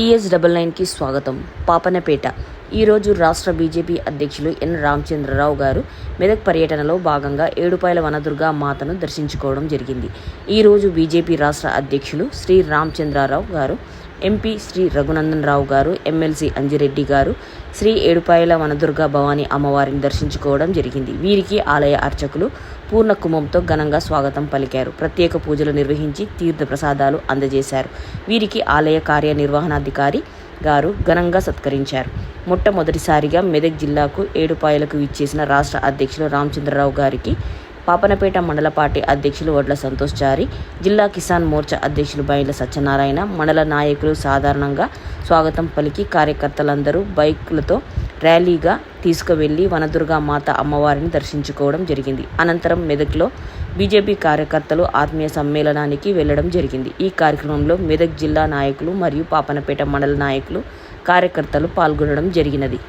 TS double నైన్కి స్వాగతం. పాపనపేట ఈరోజు రాష్ట్ర బీజేపీ అధ్యక్షులు ఎన్ రామచంద్రరావు గారు మెదక్ పర్యటనలో భాగంగా ఏడుపాయల వనదుర్గా మాతను దర్శించుకోవడం జరిగింది. ఈరోజు బీజేపీ రాష్ట్ర అధ్యక్షులు శ్రీ రామచంద్రరావు గారు ఎంపీ శ్రీ రఘునందన్ రావు గారు ఎమ్మెల్సీ అంజిరెడ్డి గారు శ్రీ ఏడుపాయల వనదుర్గా భవానీ అమ్మవారిని దర్శించుకోవడం జరిగింది. వీరికి ఆలయ అర్చకులు పూర్ణ కుంభంతో ఘనంగా స్వాగతం పలికారు. ప్రత్యేక పూజలు నిర్వహించి తీర్థ ప్రసాదాలు అందజేశారు. వీరికి ఆలయ కార్యనిర్వహణాధికారి గారు ఘనంగా సత్కరించారు. మొట్టమొదటిసారిగా మెదక్ జిల్లాకు ఏడుపాయలకు ఇచ్చేసిన రాష్ట్ర అధ్యక్షులు రామచంద్రరావు గారికి పాపనపేట మండల పార్టీ అధ్యక్షులు వడ్ల సంతోష్ చారి జిల్లా కిసాన్ మోర్చా అధ్యక్షులు బయల సత్యనారాయణ మండల నాయకులు సాధారణంగా స్వాగతం పలికి కార్యకర్తలందరూ బైకులతో ర్యాలీగా తీసుకువెళ్ళి వనదుర్గా మాత అమ్మవారిని దర్శించుకోవడం జరిగింది. అనంతరం మెదక్లో బీజేపీ కార్యకర్తలు ఆత్మీయ సమ్మేళనానికి వెళ్ళడం జరిగింది. ఈ కార్యక్రమంలో మెదక్ జిల్లా నాయకులు మరియు పాపనపేట మండల నాయకులు కార్యకర్తలు పాల్గొనడం జరిగినది.